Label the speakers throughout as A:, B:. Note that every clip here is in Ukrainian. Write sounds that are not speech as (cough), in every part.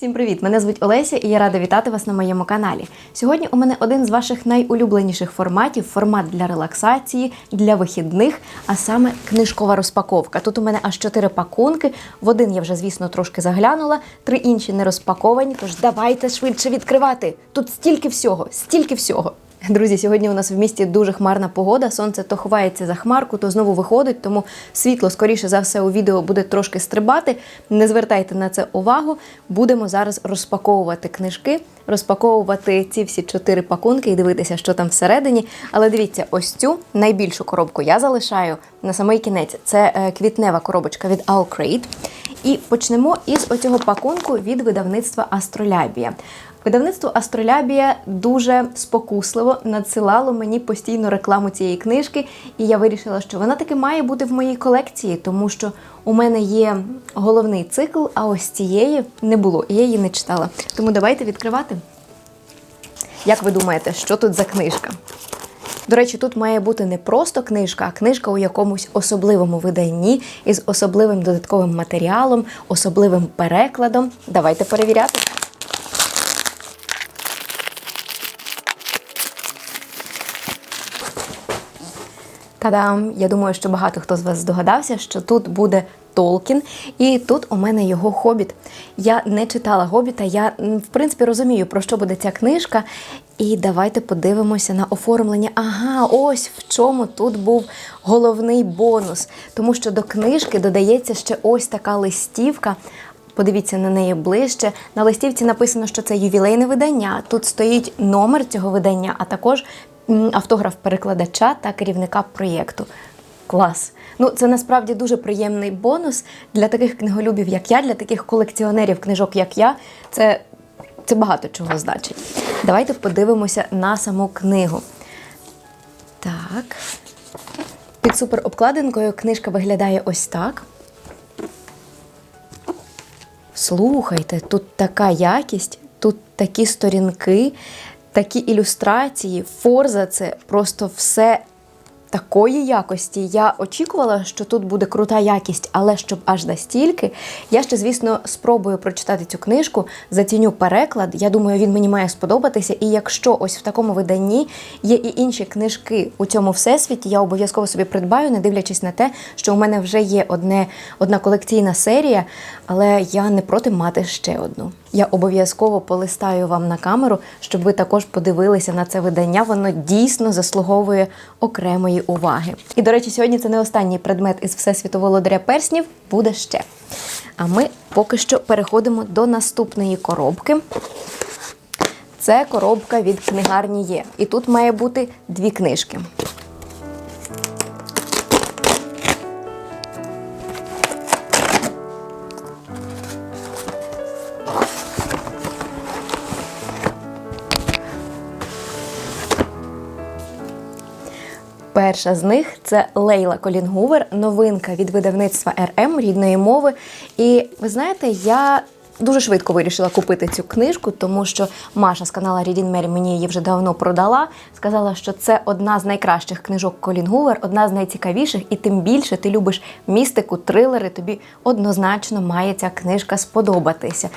A: Всім привіт! Мене звуть Олеся і я рада вітати вас на моєму каналі. Сьогодні у мене один з ваших найулюбленіших форматів формат для релаксації, для вихідних, а саме книжкова розпаковка. Тут у мене аж чотири пакунки. В один я вже, звісно, трошки заглянула, три інші не розпаковані. Тож давайте швидше відкривати. Тут стільки всього, стільки всього. Друзі, сьогодні у нас в місті дуже хмарна погода. Сонце то ховається за хмарку, то знову виходить, тому світло, скоріше за все, у відео буде трошки стрибати. Не звертайте на це увагу. Будемо зараз розпаковувати книжки, розпаковувати ці всі чотири пакунки і дивитися, що там всередині. Але дивіться, ось цю найбільшу коробку я залишаю на самий кінець. Це е, квітнева коробочка від Allcrate. І почнемо із оцього пакунку від видавництва Астролябія. Видавництво Астролябія дуже спокусливо надсилало мені постійно рекламу цієї книжки, і я вирішила, що вона таки має бути в моїй колекції, тому що у мене є головний цикл, а ось цієї не було, і я її не читала. Тому давайте відкривати. Як ви думаєте, що тут за книжка? До речі, тут має бути не просто книжка, а книжка у якомусь особливому виданні із особливим додатковим матеріалом, особливим перекладом. Давайте перевіряти. Та-дам! Я думаю, що багато хто з вас здогадався, що тут буде Толкін, і тут у мене його хобіт. Я не читала Гобіта, я в принципі розумію, про що буде ця книжка. І давайте подивимося на оформлення. Ага, ось в чому тут був головний бонус. Тому що до книжки додається ще ось така листівка. Подивіться на неї ближче. На листівці написано, що це ювілейне видання. Тут стоїть номер цього видання, а також автограф перекладача та керівника проєкту. Клас. Ну, це насправді дуже приємний бонус для таких книголюбів, як я, для таких колекціонерів книжок, як я. Це, це багато чого значить. Давайте подивимося на саму книгу. Так. Під суперобкладинкою книжка виглядає ось так. Слухайте, тут така якість, тут такі сторінки, такі ілюстрації, форза це просто все такої якості. Я очікувала, що тут буде крута якість, але щоб аж настільки. Я ще, звісно, спробую прочитати цю книжку, заціню переклад. Я думаю, він мені має сподобатися. І якщо ось в такому виданні є і інші книжки у цьому всесвіті, я обов'язково собі придбаю, не дивлячись на те, що у мене вже є одне, одна колекційна серія, але я не проти мати ще одну. Я обов'язково полистаю вам на камеру, щоб ви також подивилися на це видання. Воно дійсно заслуговує окремої уваги. І, до речі, сьогодні це не останній предмет із Всесвіту володаря перснів, буде ще. А ми поки що переходимо до наступної коробки. Це коробка від книгарні є. І тут має бути дві книжки. Перша з них це Лейла Колінгувер, новинка від видавництва РМ рідної мови. І ви знаєте, я дуже швидко вирішила купити цю книжку, тому що Маша з каналу Reading Mary мені її вже давно продала. Сказала, що це одна з найкращих книжок Колін Гувер, одна з найцікавіших, і тим більше ти любиш містику, трилери. Тобі однозначно має ця книжка сподобатися.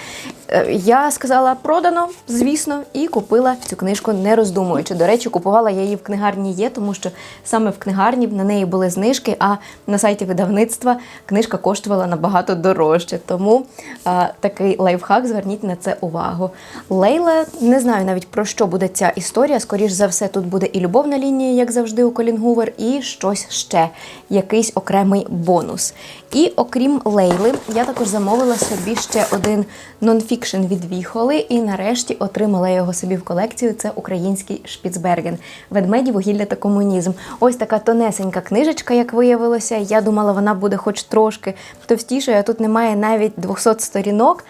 A: Е, Я сказала продано, звісно, і купила цю книжку, не роздумуючи. До речі, купувала я її в книгарні є, тому що саме в книгарні на неї були знижки, а на сайті видавництва книжка коштувала набагато дорожче. Тому а, такий лайфхак, зверніть на це увагу. Лейла, не знаю навіть про що буде ця історія. Скоріш за все, тут буде і любовна лінія, як завжди, у Колін Гувер, і щось ще, якийсь окремий бонус. І окрім Лейли, я також замовила собі ще один нонфікшн від Віхоли, і нарешті отримала його собі в колекцію. Це український Шпіцберген. Ведмеді, вугілля та комунізм. Ось така тонесенька книжечка, як виявилося. Я думала, вона буде хоч трошки товстішою, а тут немає навіть 200 сторінок.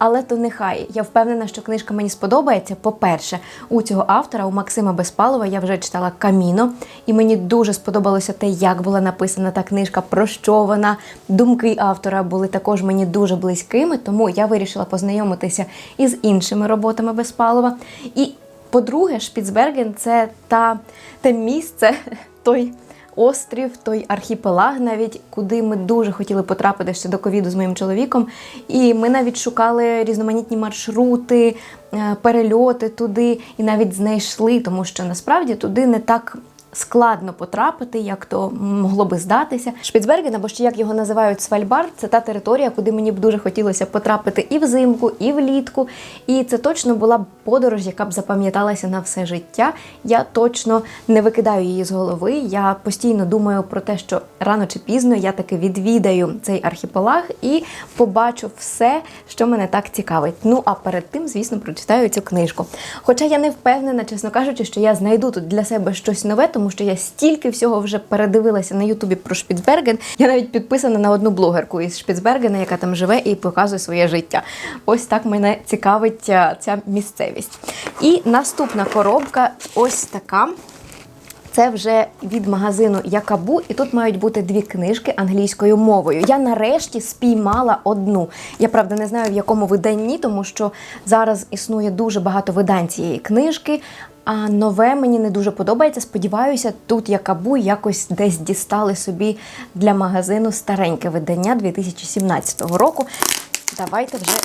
A: Але то нехай. Я впевнена, що книжка мені сподобається. По-перше, у цього автора, у Максима Безпалова, я вже читала Каміно, і мені дуже сподобалося те, як була написана та книжка, про що вона. Думки автора були також мені дуже близькими, тому я вирішила познайомитися із іншими роботами Безпалова. І по-друге, Шпіцберген це та те місце, (laughs) той острів, той архіпелаг, навіть куди ми дуже хотіли потрапити ще до ковіду з моїм чоловіком. І ми навіть шукали різноманітні маршрути, е, перельоти туди, і навіть знайшли, тому що насправді туди не так. Складно потрапити, як то могло би здатися. Шпіцберген, або ще як його називають Свальбард, це та територія, куди мені б дуже хотілося потрапити і взимку, і влітку. І це точно була б подорож, яка б запам'яталася на все життя. Я точно не викидаю її з голови. Я постійно думаю про те, що рано чи пізно я таки відвідаю цей архіпелаг і побачу все, що мене так цікавить. Ну а перед тим, звісно, прочитаю цю книжку. Хоча я не впевнена, чесно кажучи, що я знайду тут для себе щось нове, тому що я стільки всього вже передивилася на Ютубі про Шпіцберген. Я навіть підписана на одну блогерку із Шпіцбергена, яка там живе і показує своє життя. Ось так мене цікавить ця місцевість. І наступна коробка ось така. Це вже від магазину Якабу, і тут мають бути дві книжки англійською мовою. Я нарешті спіймала одну. Я правда не знаю в якому виданні, тому що зараз існує дуже багато видань цієї книжки. А нове мені не дуже подобається. Сподіваюся, тут Якабу якось десь дістали собі для магазину стареньке видання 2017 року. Давайте вже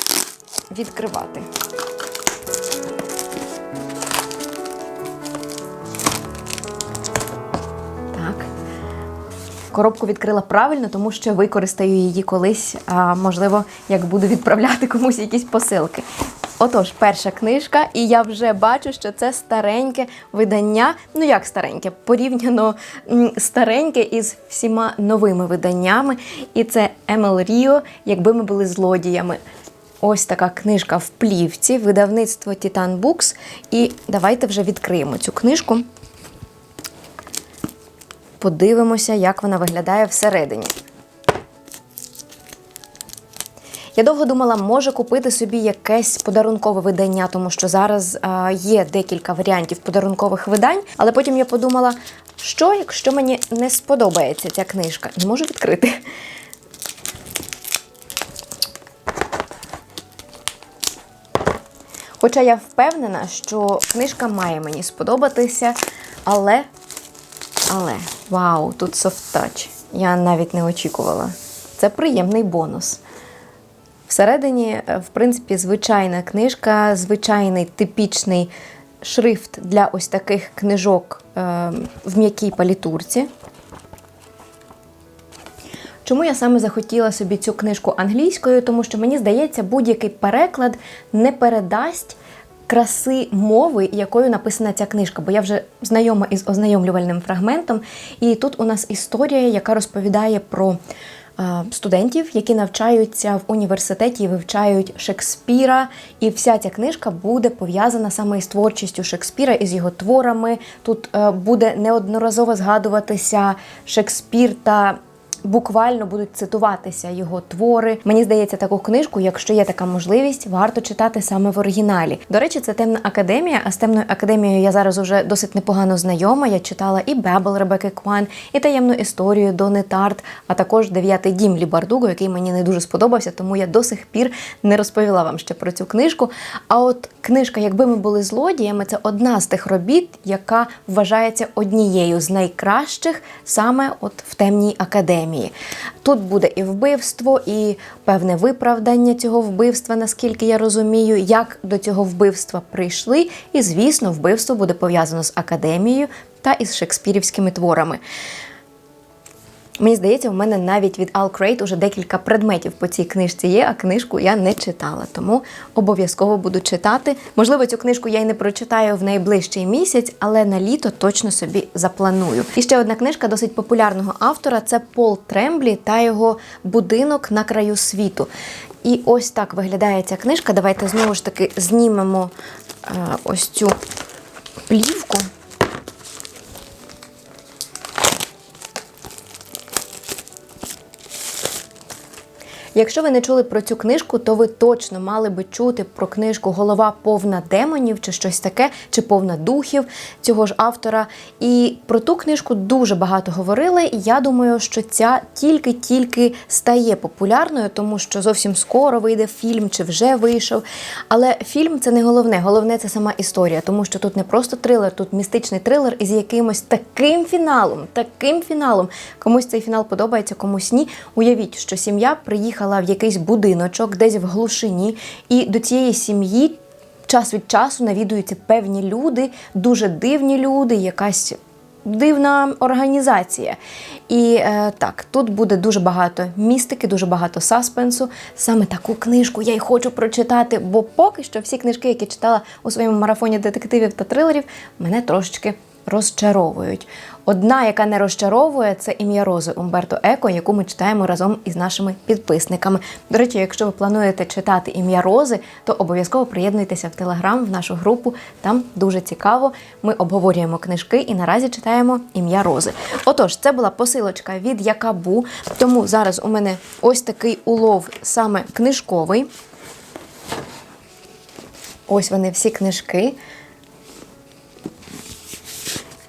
A: відкривати. Коробку відкрила правильно, тому що використаю її колись, а, можливо, як буду відправляти (laughs) комусь якісь посилки. Отож, перша книжка, і я вже бачу, що це стареньке видання. Ну як стареньке, порівняно стареньке із всіма новими виданнями. І це Емел Ріо, якби ми були злодіями. Ось така книжка в плівці, видавництво Titan Books. І давайте вже відкриємо цю книжку подивимося, як вона виглядає всередині. Я довго думала, може купити собі якесь подарункове видання, тому що зараз а, є декілька варіантів подарункових видань. Але потім я подумала, що якщо мені не сподобається ця книжка, не можу відкрити. Хоча я впевнена, що книжка має мені сподобатися, але але вау, тут soft touch. Я навіть не очікувала. Це приємний бонус. Всередині, е, в принципі, звичайна книжка, звичайний типічний шрифт для ось таких книжок е, в м'якій палітурці. Чому я саме захотіла собі цю книжку англійською? Тому що мені здається, будь-який переклад не передасть краси мови, якою написана ця книжка, бо я вже знайома із ознайомлювальним фрагментом. І тут у нас історія, яка розповідає про студентів, які навчаються в університеті і вивчають Шекспіра. І вся ця книжка буде пов'язана саме із творчістю Шекспіра, із його творами. Тут е, буде неодноразово згадуватися Шекспір та буквально будуть цитуватися його твори. Мені здається, таку книжку, якщо є така можливість, варто читати саме в оригіналі. До речі, це темна академія. А з темною академією я зараз уже досить непогано знайома. Я читала і Бебел Ребекки Кван, і таємну історію Дони Тарт, а також дев'ятий дім Лі Бардуго, який мені не дуже сподобався, тому я до сих пір не розповіла вам ще про цю книжку. А от книжка, якби ми були злодіями, це одна з тих робіт, яка вважається однією з найкращих саме от в темній академії. Тут буде і вбивство, і певне виправдання цього вбивства, наскільки я розумію, як до цього вбивства прийшли. І, звісно, вбивство буде пов'язано з академією та із шекспірівськими творами. Мені здається, у мене навіть від Crate уже декілька предметів по цій книжці є, а книжку я не читала, тому обов'язково буду читати. Можливо, цю книжку я й не прочитаю в найближчий місяць, але на літо точно собі запланую. І ще одна книжка досить популярного автора це Пол Тремблі та його будинок на краю світу. І ось так виглядає ця книжка. Давайте знову ж таки знімемо е, ось цю плівку. Якщо ви не чули про цю книжку, то ви точно мали би чути про книжку Голова повна демонів чи щось таке, чи повна духів цього ж автора. І про ту книжку дуже багато говорили. І я думаю, що ця тільки-тільки стає популярною, тому що зовсім скоро вийде фільм чи вже вийшов. Але фільм це не головне. Головне це сама історія, тому що тут не просто трилер, тут містичний трилер із якимось таким фіналом, таким фіналом. Комусь цей фінал подобається, комусь ні. Уявіть, що сім'я приїхала в якийсь будиночок, десь в глушині, і до цієї сім'ї час від часу навідуються певні люди, дуже дивні люди, якась дивна організація. І е, так, тут буде дуже багато містики, дуже багато саспенсу. Саме таку книжку я й хочу прочитати, бо поки що всі книжки, які читала у своєму марафоні детективів та трилерів, мене трошечки розчаровують. Одна, яка не розчаровує, це ім'я Рози Умберто Еко, яку ми читаємо разом із нашими підписниками. До речі, якщо ви плануєте читати ім'я Рози, то обов'язково приєднуйтеся в Телеграм, в нашу групу. Там дуже цікаво. Ми обговорюємо книжки і наразі читаємо ім'я Рози. Отож, це була посилочка від Якабу. Тому зараз у мене ось такий улов саме книжковий. Ось вони всі книжки.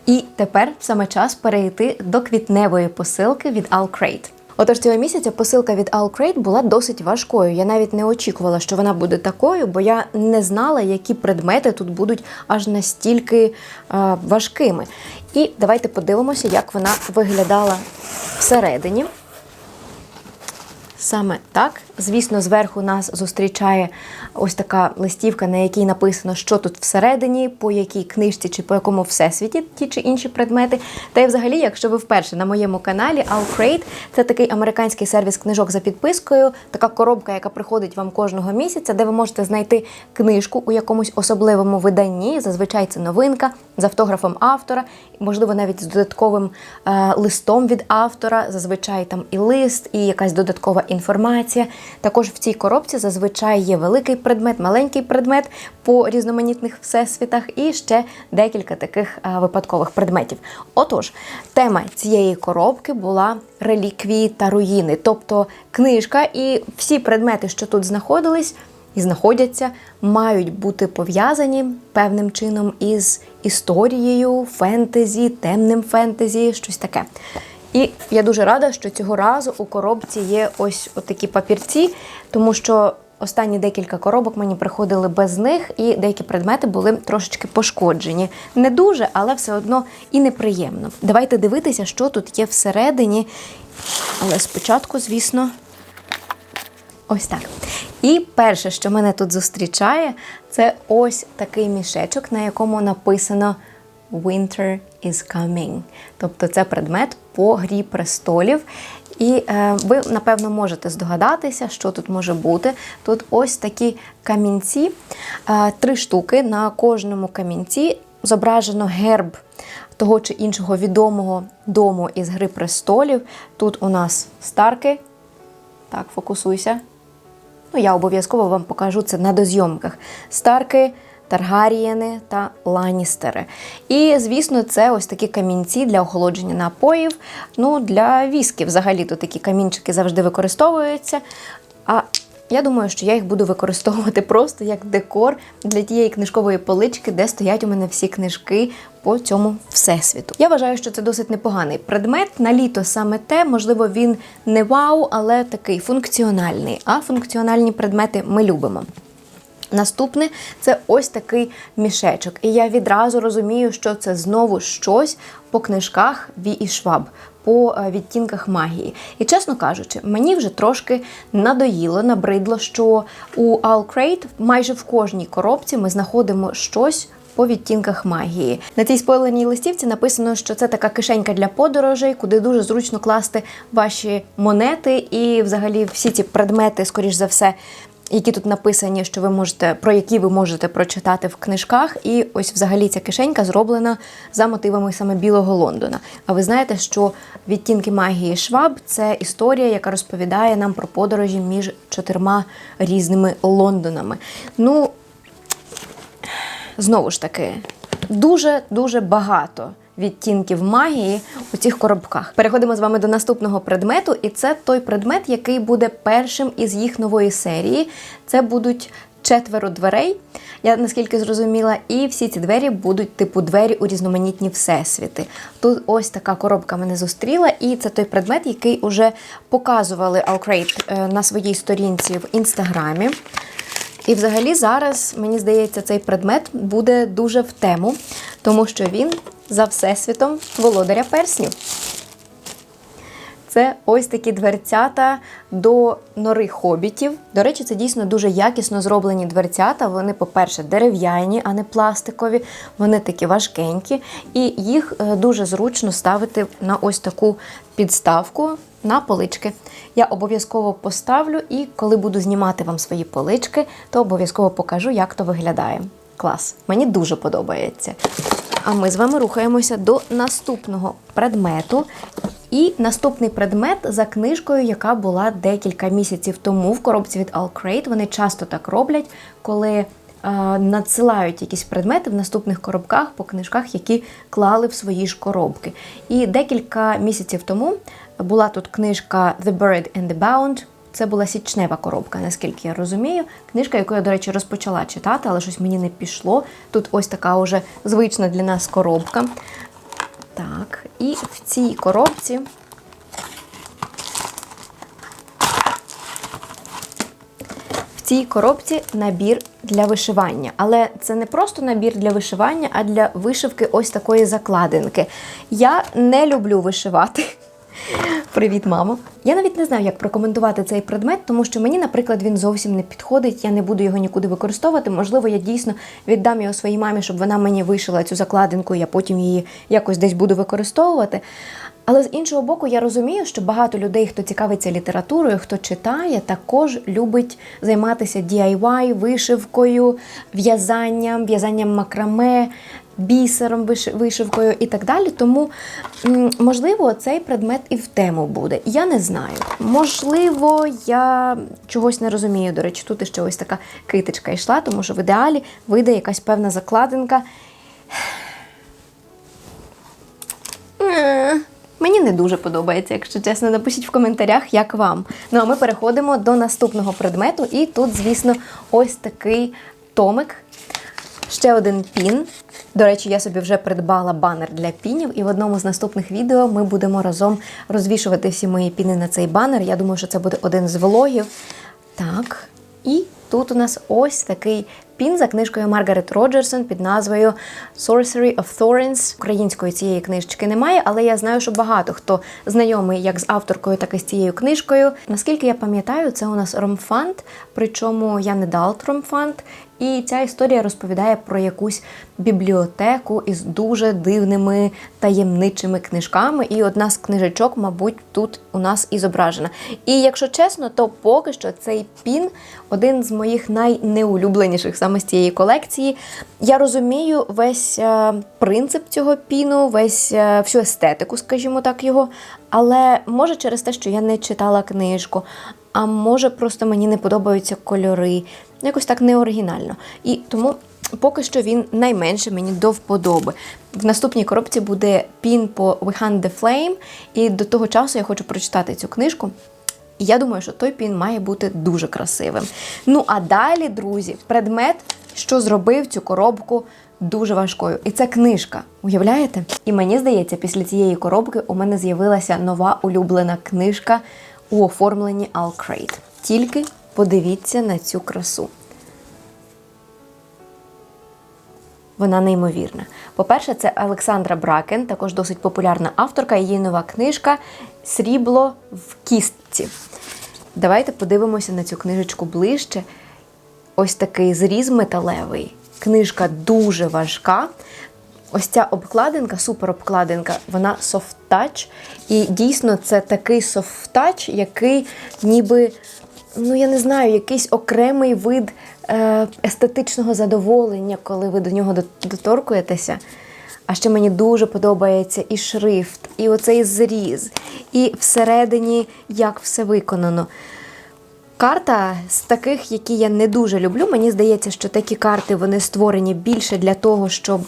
A: І тепер саме час перейти до квітневої посилки від Alcrate. Отож, цього місяця посилка від Alcrate була досить важкою. Я навіть не очікувала, що вона буде такою, бо я не знала, які предмети тут будуть аж настільки е, важкими. І давайте подивимося, як вона виглядала всередині. Саме так. Звісно, зверху нас зустрічає ось така листівка, на якій написано, що тут всередині, по якій книжці чи по якому всесвіті ті чи інші предмети. Та й взагалі, якщо ви вперше на моєму каналі, Alcrate – це такий американський сервіс книжок за підпискою, така коробка, яка приходить вам кожного місяця, де ви можете знайти книжку у якомусь особливому виданні. Зазвичай це новинка з автографом автора, можливо, навіть з додатковим е, листом від автора. Зазвичай там і лист, і якась додаткова інформація. Також в цій коробці зазвичай є великий предмет, маленький предмет по різноманітних всесвітах і ще декілька таких е, випадкових предметів. Отож, тема цієї коробки була реліквії та руїни, тобто книжка і всі предмети, що тут знаходились. І знаходяться, мають бути пов'язані певним чином із історією, фентезі, темним фентезі, щось таке. І я дуже рада, що цього разу у коробці є ось такі папірці, тому що останні декілька коробок мені приходили без них, і деякі предмети були трошечки пошкоджені. Не дуже, але все одно і неприємно. Давайте дивитися, що тут є всередині. Але спочатку, звісно, ось так. І перше, що мене тут зустрічає, це ось такий мішечок, на якому написано Winter is coming. Тобто це предмет по грі престолів. І е, ви, напевно, можете здогадатися, що тут може бути. Тут ось такі камінці, е, три штуки. На кожному камінці зображено герб того чи іншого відомого дому із Гри престолів. Тут у нас старки. Так, фокусуйся. Ну, я обов'язково вам покажу це на дозйомках. Старки, Таргарієни та Ланістери. І, звісно, це ось такі камінці для охолодження напоїв. Ну, для віскі взагалі то такі камінчики завжди використовуються. А я думаю, що я їх буду використовувати (laughs) просто як декор для тієї книжкової полички, де стоять у мене всі книжки по цьому всесвіту. Я вважаю, що це досить непоганий предмет. На літо саме те, можливо, він не вау, але такий функціональний. А функціональні предмети ми любимо. Наступне це ось такий мішечок. І я відразу розумію, що це знову щось по книжках Ві і Шваб, по е, відтінках магії. І чесно кажучи, мені вже трошки надоїло, набридло, що у Alcrate майже в кожній коробці ми знаходимо щось. По відтінках магії на цій спойленій листівці написано, що це така кишенька для подорожей, куди дуже зручно класти ваші монети і, взагалі, всі ці предмети, скоріш за все, які тут написані, що ви можете про які ви можете прочитати в книжках. І ось взагалі ця кишенька зроблена за мотивами саме Білого Лондона. А ви знаєте, що відтінки магії Шваб це історія, яка розповідає нам про подорожі між чотирма різними Лондонами. Ну, знову ж таки, дуже-дуже багато відтінків магії у цих коробках. Переходимо з вами до наступного предмету, і це той предмет, який буде першим із їх нової серії. Це будуть четверо дверей. Я наскільки зрозуміла, і всі ці двері будуть типу двері у різноманітні всесвіти. Тут ось така коробка мене зустріла, і це той предмет, який уже показували е, на своїй сторінці в інстаграмі. І взагалі зараз, мені здається, цей предмет буде дуже в тему, тому що він за всесвітом володаря перснів. Це ось такі дверцята до нори хобітів. До речі, це дійсно дуже якісно зроблені дверцята. Вони, по-перше, дерев'яні, а не пластикові. Вони такі важкенькі, і їх е, дуже зручно ставити на ось таку підставку на полички. Я обов'язково поставлю, і коли буду знімати вам свої полички, то обов'язково покажу, як то виглядає. Клас, мені дуже подобається. А ми з вами рухаємося до наступного предмету. І наступний предмет за книжкою, яка була декілька місяців тому в коробці від Alcrate. Вони часто так роблять, коли е, надсилають якісь предмети в наступних коробках по книжках, які клали в свої ж коробки. І декілька місяців тому була тут книжка The Bird and the Bound. Це була січнева коробка, наскільки я розумію. Книжка, яку я, до речі, розпочала читати, але щось мені не пішло. Тут ось така уже звична для нас коробка. Так, і в цій коробці в цій коробці набір для вишивання. Але це не просто набір для вишивання, а для вишивки ось такої закладинки. Я не люблю вишивати. Привіт, мамо. Я навіть не знаю, як прокоментувати цей предмет, тому що мені, наприклад, він зовсім не підходить. Я не буду його нікуди використовувати. Можливо, я дійсно віддам його своїй мамі, щоб вона мені вишила цю закладинку, і я потім її якось десь буду використовувати. Але з іншого боку, я розумію, що багато людей, хто цікавиться літературою, хто читає, також любить займатися DIY, вишивкою, в'язанням, в'язанням макраме, бісером, вишивкою і так далі. Тому, можливо, цей предмет і в тему буде. Я не знаю. Можливо, я чогось не розумію. До речі, тут іще ось така китичка йшла, тому що в ідеалі вийде якась певна закладинка. Е, Мені не дуже подобається, якщо чесно. Напишіть в коментарях, як вам. Ну а ми переходимо до наступного предмету. І тут, звісно, ось такий томик. Ще один пін. До речі, я собі вже придбала банер для пінів, і в одному з наступних відео ми будемо разом розвішувати всі мої піни на цей банер. Я думаю, що це буде один з влогів. Так, і тут у нас ось такий пін за книжкою Маргарет Роджерсон під назвою Sorcery of Thorns. Української цієї книжечки немає, але я знаю, що багато хто знайомий як з авторкою, так і з цією книжкою. Наскільки я пам'ятаю, це у нас ромфант, причому я не Далт ромфант. І ця історія розповідає про якусь бібліотеку із дуже дивними таємничими книжками. І одна з книжечок, мабуть, тут у нас і зображена. І якщо чесно, то поки що цей пін один з моїх найнеулюбленіших саме з цієї колекції. Я розумію весь е, принцип цього піну, весь е, всю естетику, скажімо так, його. Але може через те, що я не читала книжку, а може просто мені не подобаються кольори. Якось так неоригінально. І тому поки що він найменше мені до вподоби. В наступній коробці буде пін по We Hunt the Flame, і до того часу я хочу прочитати цю книжку. І я думаю, що той пін має бути дуже красивим. Ну а далі, друзі, предмет, що зробив цю коробку дуже важкою. І це книжка. Уявляєте? І мені здається, після цієї коробки у мене з'явилася нова улюблена книжка у оформленні Alcrate. Тільки подивіться на цю красу. Вона неймовірна. По-перше, це Олександра Бракен, також досить популярна авторка. Її нова книжка Срібло в кістці. Давайте подивимося на цю книжечку ближче. Ось такий зріз металевий. Книжка дуже важка. Ось ця обкладинка, суперобкладинка, вона софт-тач. І дійсно це такий софт-тач, який ніби, ну я не знаю, якийсь окремий вид е, естетичного задоволення, коли ви до нього дот- доторкуєтеся. А ще мені дуже подобається і шрифт, і оцей зріз, і всередині як все виконано. Карта з таких, які я не дуже люблю. Мені здається, що такі карти вони створені більше для того, щоб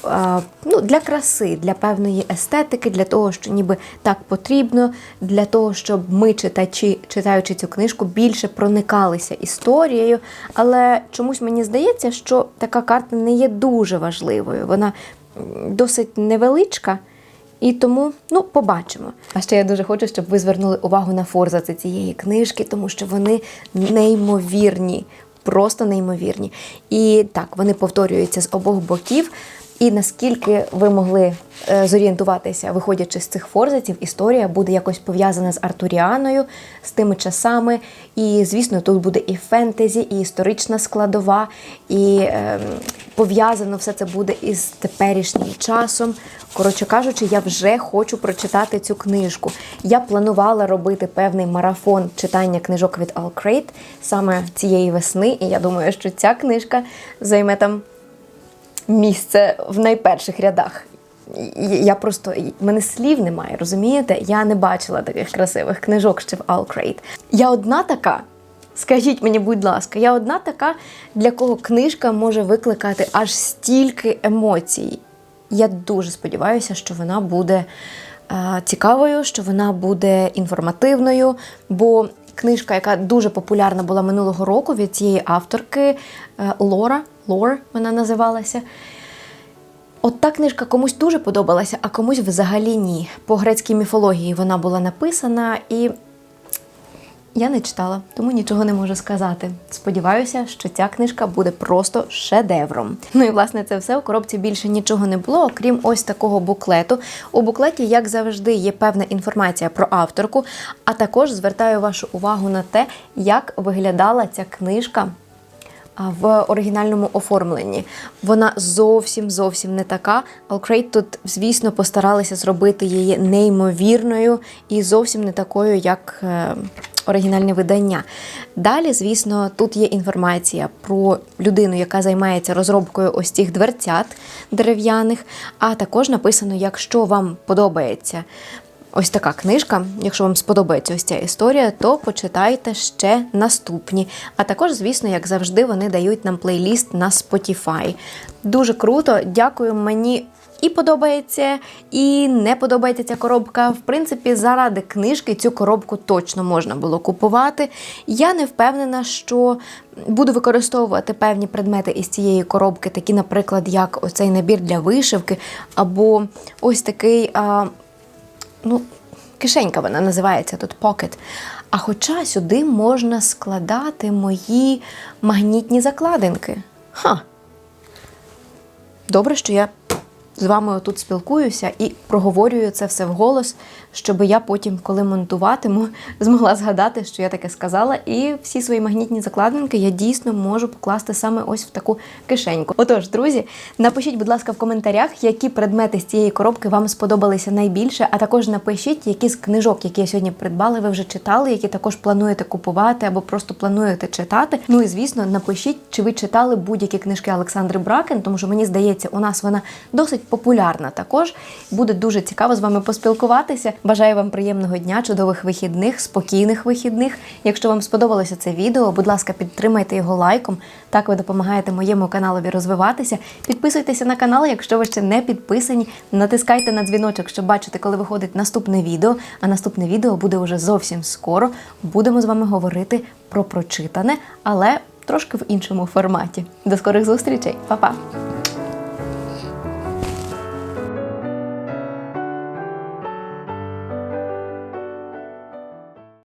A: ну, для краси, для певної естетики, для того, що ніби так потрібно, для того, щоб ми, читачі, читаючи цю книжку, більше проникалися історією. Але чомусь мені здається, що така карта не є дуже важливою. Вона досить невеличка. І тому, ну, побачимо. А ще я дуже хочу, щоб ви звернули увагу на форзаци цієї книжки, тому що вони неймовірні, просто неймовірні. І так, вони повторюються з обох боків. І наскільки ви могли е, зорієнтуватися, виходячи з цих форзаців, історія буде якось пов'язана з Артуріаною, з тими часами. І, звісно, тут буде і фентезі, і історична складова, і е, пов'язано все це буде із теперішнім часом. Коротше кажучи, я вже хочу прочитати цю книжку. Я планувала робити певний марафон читання книжок від Алкрейт саме цієї весни, і я думаю, що ця книжка займе там місце в найперших рядах. Я просто мене слів немає, розумієте? Я не бачила таких красивих книжок ще в Алкрейт. Я одна така. Скажіть мені, будь ласка, я одна така, для кого книжка може викликати аж стільки емоцій. Я дуже сподіваюся, що вона буде е, цікавою, що вона буде інформативною, бо книжка, яка дуже популярна була минулого року від цієї авторки е, Лора, Лор вона називалася. От та книжка комусь дуже подобалася, а комусь взагалі ні. По грецькій міфології вона була написана і я не читала, тому нічого не можу сказати. Сподіваюся, що ця книжка буде просто шедевром. Ну і власне це все. У коробці більше нічого не було, окрім ось такого буклету. У буклеті, як завжди, є певна інформація про авторку, а також звертаю вашу увагу на те, як виглядала ця книжка в оригінальному оформленні. Вона зовсім зовсім не така. Алкрейт тут, звісно, постаралися зробити її неймовірною і зовсім не такою, як е, оригінальне видання. Далі, звісно, тут є інформація про людину, яка займається розробкою ось цих дверцят дерев'яних, а також написано, якщо вам подобається ось така книжка. Якщо вам сподобається ось ця історія, то почитайте ще наступні. А також, звісно, як завжди, вони дають нам плейліст на Spotify. Дуже круто, дякую мені. І подобається, і не подобається ця коробка. В принципі, заради книжки цю коробку точно можна було купувати. Я не впевнена, що буду використовувати певні предмети із цієї коробки, такі, наприклад, як оцей набір для вишивки, або ось такий. А, ну, кишенька вона називається тут покет. А хоча сюди можна складати мої магнітні закладинки. Ха. Добре, що я з вами тут спілкуюся і проговорюю це все вголос, щоб я потім, коли монтуватиму, (laughs) змогла згадати, що я таке сказала, і всі свої магнітні закладинки я дійсно можу покласти саме ось в таку кишеньку. Отож, друзі, напишіть, будь ласка, в коментарях, які предмети з цієї коробки вам сподобалися найбільше, а також напишіть, які з книжок, які я сьогодні придбала, ви вже читали, які також плануєте купувати або просто плануєте читати. Ну і звісно, напишіть, чи ви читали будь-які книжки Олександри Бракен, тому що мені здається, у нас вона досить популярна також. Буде дуже цікаво з вами поспілкуватися. Бажаю вам приємного дня, чудових вихідних, спокійних вихідних. Якщо вам сподобалося це відео, будь ласка, підтримайте його лайком. Так ви допомагаєте моєму каналові розвиватися. Підписуйтеся на канал, якщо ви ще не підписані. Натискайте на дзвіночок, щоб бачити, коли виходить наступне відео. А наступне відео буде уже зовсім скоро. Будемо з вами говорити про прочитане, але трошки в іншому форматі. До скорих зустрічей, Па-па!